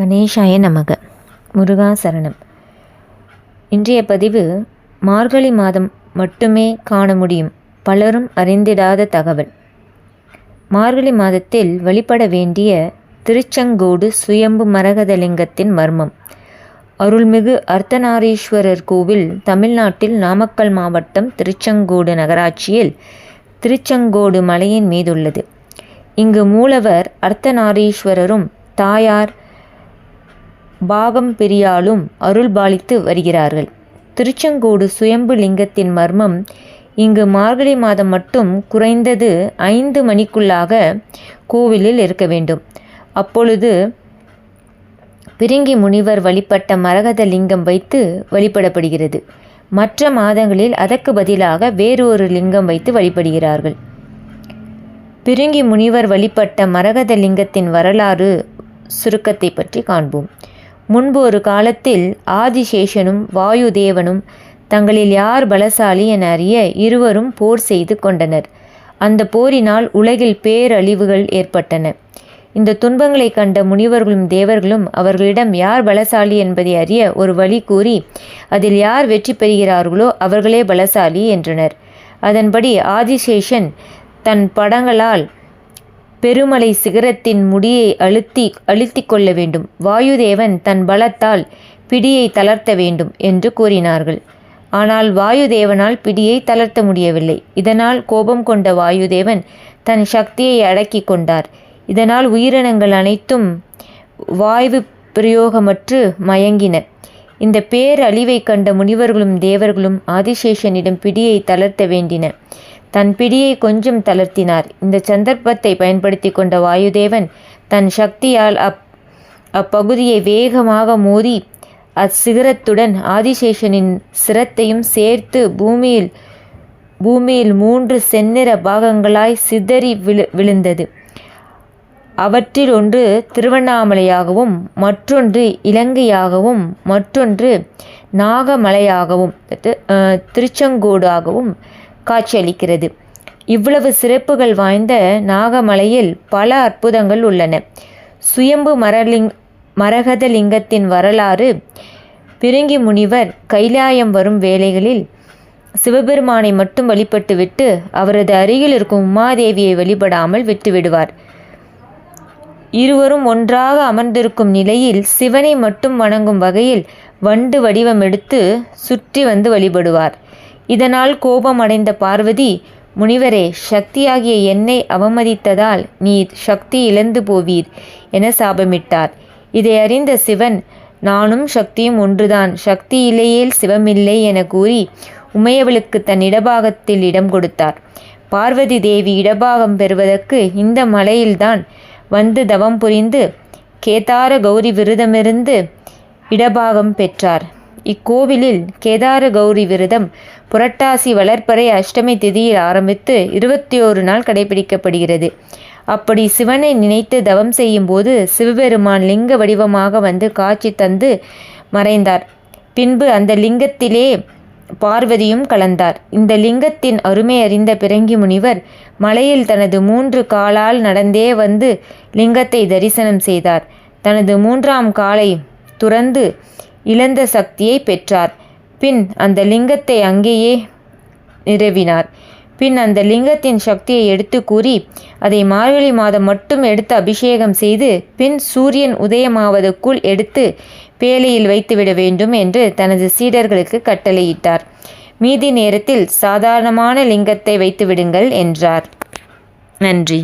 கணேஷாய நமக. முருகா சரணம். இன்றைய பதிவு மார்கழி மாதம் மட்டுமே காண முடியும். பலரும் அறிந்திடாத தகவல். மார்கழி மாதத்தில் வழிபட வேண்டிய திருச்செங்கோடு சுயம்பு மரகதலிங்கத்தின் மர்மம். அருள்மிகு அர்த்தநாரீஸ்வரர் கோவில் தமிழ்நாட்டில் நாமக்கல் மாவட்டம் திருச்செங்கோடு நகராட்சியில் திருச்செங்கோடு மலையின் மீதுள்ளது. இங்கு மூலவர் அர்த்தநாரீஸ்வரரும் தாயார் பாகம் பெரியாலும் அருள் பாலித்து வருகிறார்கள். திருச்செங்கோடு சுயம்பு லிங்கத்தின் மர்மம் இங்கு மார்கழி மாதம் மட்டும் குறைந்தது ஐந்து மணிக்குள்ளாக கோவிலில் இருக்க வேண்டும். அப்பொழுது பிரிங்கி முனிவர் வழிபட்ட மரகத லிங்கம் வைத்து வழிபடப்படுகிறது. மற்ற மாதங்களில் அதற்கு பதிலாக வேறொரு லிங்கம் வைத்து வழிபடுகிறார்கள். பிரிங்கி முனிவர் வழிபட்ட மரகத லிங்கத்தின் வரலாறு சுருக்கத்தை பற்றி காண்போம். முன்பு ஒரு காலத்தில் ஆதிசேஷனும் வாயுதேவனும் தங்களில் யார் பலசாலி என அறிய இருவரும் போர் செய்து கொண்டனர். அந்த போரினால் உலகில் பேரழிவுகள் ஏற்பட்டன. இந்த துன்பங்களை கண்ட முனிவர்களும் தேவர்களும் அவர்களிடம் யார் பலசாலி என்பதை அறிய ஒரு வழி கூறி அதில் யார் வெற்றி பெறுகிறார்களோ அவர்களே பலசாலி என்றனர். அதன்படி ஆதிசேஷன் தன் படங்களால் பெருமலை சிகரத்தின் முடியை அழுத்தி அழுத்தி கொள்ள வேண்டும். வாயுதேவன் தன் பலத்தால் பிடியை தளர்த்த வேண்டும் என்று கூறினார்கள். ஆனால் வாயுதேவனால் பிடியை தளர்த்த முடியவில்லை. இதனால் கோபம் கொண்ட வாயுதேவன் தன் சக்தியை அடக்கி கொண்டார். இதனால் உயிரினங்கள் அனைத்தும் வாய்வு பிரயோகமற்று மயங்கின. இந்த பேரழிவை கண்ட முனிவர்களும் தேவர்களும் ஆதிசேஷனிடம் பிடியை தளர்த்த வேண்டின. தன் பிடியை கொஞ்சம் தளர்த்தினார். இந்த சந்தர்ப்பத்தை பயன்படுத்தி கொண்ட வாயுதேவன் தன் சக்தியால் அப் அப்பகுதியை வேகமாக மோதி அச்சிகரத்துடன் ஆதிசேஷனின் சிரத்தையும் சேர்த்து பூமியில் பூமியில் மூன்று செந்நிற பாகங்களாய் சிதறி விழு விழுந்தது. அவற்றில் ஒன்று திருவண்ணாமலையாகவும் மற்றொன்று இலங்கையாகவும் மற்றொன்று நாகமலையாகவும் திருச்செங்கோடாகவும் காட்சியளிக்கிறது இவ்வளவு சிறப்புகள் வாய்ந்த நாகமலையில் பல அற்புதங்கள் உள்ளன. சுயம்பு மரலிங் மரகதலிங்கத்தின் வரலாறு பிரிங்கி முனிவர் கைலாயம் வரும் வேளைகளில் சிவபெருமானை மட்டும் வழிபட்டுவிட்டு அவரது அருகில் இருக்கும் உமாதேவியை வழிபடாமல் விட்டுவிடுவார். இருவரும் ஒன்றாக அமர்ந்திருக்கும் நிலையில் சிவனை மட்டும் வணங்கும் வகையில் வண்டு வடிவம் எடுத்து சுற்றி வந்து வழிபடுவார். இதனால் கோபம் அடைந்த பார்வதி முனிவரே சக்தியாகிய என்னை அவமதித்ததால் நீர் சக்தி இழந்து போவீர் என சாபமிட்டார். இதை அறிந்த சிவன் நானும் சக்தியும் ஒன்றுதான். சக்தி இல்லையேல் சிவமில்லை என கூறி உமையவளுக்கு தன் இடபாகத்தில் இடம் கொடுத்தார். பார்வதி தேவி இடபாகம் பெறுவதற்கு இந்த மலையில்தான் வந்து தவம் புரிந்து கேதார கௌரி விரதமிருந்து இடபாகம் பெற்றார். இக்கோவிலில் கேதார கௌரி விரதம் புரட்டாசி வளர்ப்பறை அஷ்டமி திதியில் ஆரம்பித்து இருபத்தி ஓரு நாள் கடைபிடிக்கப்படுகிறது. அப்படி சிவனை நினைத்து தவம் செய்யும்போது சிவபெருமான் லிங்க வடிவமாக வந்து காட்சி தந்து மறைந்தார். பின்பு அந்த லிங்கத்திலே பார்வதியும் கலந்தார். இந்த லிங்கத்தின் அருமை அறிந்த பிறங்கி முனிவர் மலையில் தனது மூன்று காலால் நடந்தே வந்து லிங்கத்தை தரிசனம் செய்தார். தனது மூன்றாம் காலை துறந்து இழந்த சக்தியை பெற்றார். பின் அந்த லிங்கத்தை அங்கேயே நிறுவினார். பின் அந்த லிங்கத்தின் சக்தியை எடுத்து கூறி அதை மார்கழி மாதம் மட்டும் எடுத்து அபிஷேகம் செய்து பின் சூரியன் உதயமாவதற்குள் எடுத்து பேலையில் வைத்துவிட வேண்டும் என்று தனது சீடர்களுக்கு கட்டளையிட்டார். மீதி நேரத்தில் சாதாரணமான லிங்கத்தை வைத்துவிடுங்கள் என்றார். நன்றி.